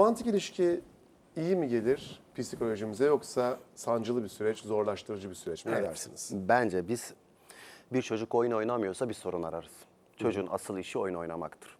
romantik ilişki iyi mi gelir psikolojimize yoksa sancılı bir süreç, zorlaştırıcı bir süreç mi? Ne dersiniz? Bence biz bir çocuk oyun oynamıyorsa bir sorun ararız. Çocuğun asıl işi oyun oynamaktır.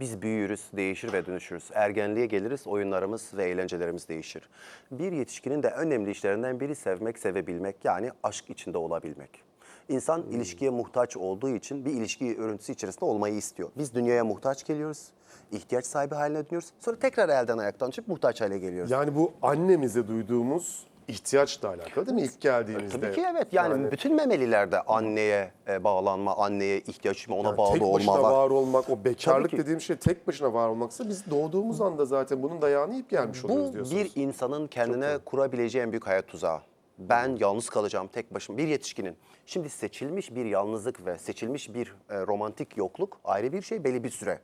Biz büyürüz, değişir ve dönüşürüz. Ergenliğe geliriz, oyunlarımız ve eğlencelerimiz değişir. Bir yetişkinin de önemli işlerinden biri sevmek, sevebilmek yani aşk içinde olabilmek. İnsan ilişkiye muhtaç olduğu için bir ilişki örüntüsü içerisinde olmayı istiyor. Biz dünyaya muhtaç geliyoruz, ihtiyaç sahibi haline dönüyoruz. Sonra tekrar elden ayaktan çıkıp muhtaç hale geliyoruz. Yani bu annemize duyduğumuz ihtiyaçla alakalı değil mi? İlk geldiğimizde. Tabii ki evet. Yani, bütün memelilerde anneye e, bağlanma, anneye ihtiyaç duyma, ona bağlı tek başına olma var. var olmak, o bekarlık dediğim şey tek başına var olmaksa biz doğduğumuz anda zaten bunun dayağını yiyip gelmiş oluyoruz Bu diyorsunuz. bir insanın kendine kurabileceği en büyük hayat tuzağı. Ben yalnız kalacağım tek başıma. Bir yetişkinin. Şimdi seçilmiş bir yalnızlık ve seçilmiş bir e, romantik yokluk ayrı bir şey belli bir süre.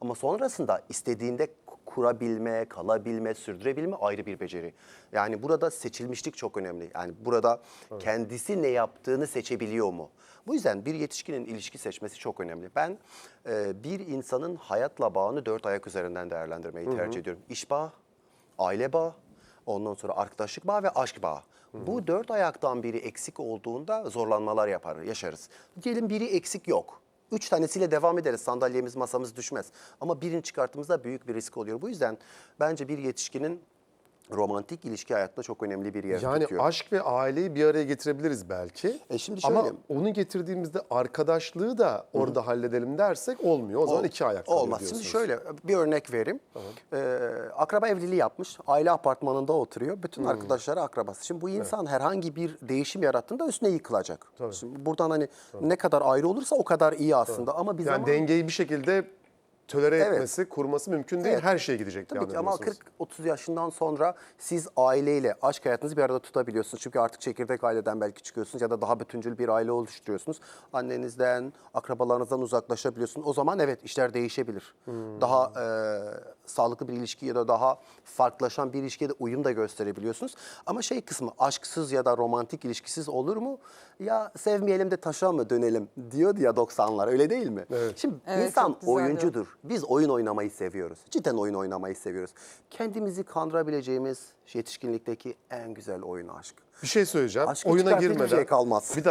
Ama sonrasında istediğinde kurabilme, kalabilme, sürdürebilme ayrı bir beceri. Yani burada seçilmişlik çok önemli. Yani burada kendisi ne yaptığını seçebiliyor mu? Bu yüzden bir yetişkinin ilişki seçmesi çok önemli. Ben e, bir insanın hayatla bağını dört ayak üzerinden değerlendirmeyi tercih ediyorum. İş bağı, aile bağı, ondan sonra arkadaşlık bağı ve aşk bağı. Bu dört ayaktan biri eksik olduğunda zorlanmalar yapar, yaşarız. Diyelim biri eksik yok. Üç tanesiyle devam ederiz. Sandalyemiz, masamız düşmez. Ama birini çıkarttığımızda büyük bir risk oluyor. Bu yüzden bence bir yetişkinin romantik ilişki hayatında çok önemli bir yer Yani tutuyor. aşk ve aileyi bir araya getirebiliriz belki. E şimdi Ama şöyle- onu getirdiğimizde arkadaşlığı da orada halledelim dersek olmuyor. O zaman Ol- iki ayak kalıyor Olmaz. Şimdi şöyle bir örnek vereyim. Ee, akraba evliliği yapmış. Aile apartmanında oturuyor. Bütün arkadaşları akrabası. Şimdi bu insan herhangi bir değişim yarattığında üstüne yıkılacak. Şimdi buradan hani ne kadar ayrı olursa o kadar iyi aslında. Ama bir Yani zaman... dengeyi bir şekilde tölere Evet. etmesi, kurması mümkün değil. Evet. Her şey gidecek. Tabii ki ama diyorsunuz. 40-30 yaşından sonra siz aileyle aşk hayatınızı bir arada tutabiliyorsunuz. Çünkü artık çekirdek aileden belki çıkıyorsunuz ya da daha bütüncül bir aile oluşturuyorsunuz. Annenizden, akrabalarınızdan uzaklaşabiliyorsunuz. O zaman evet işler değişebilir. Hmm. Daha e, sağlıklı bir ilişki ya da daha farklılaşan bir ilişkiye de uyum da gösterebiliyorsunuz. Ama şey kısmı aşksız ya da romantik ilişkisiz olur mu? Ya sevmeyelim de taşa mı dönelim diyordu ya 90'lar öyle değil mi? Şimdi Evet, insan oyuncudur. Biz oyun oynamayı seviyoruz. Cidden oyun oynamayı seviyoruz. Kendimizi kandırabileceğimiz yetişkinlikteki en güzel oyun aşk. Bir şey söyleyeceğim. Aşkı Oyuna çıkartacak bir girmeden. şey kalmaz. Bir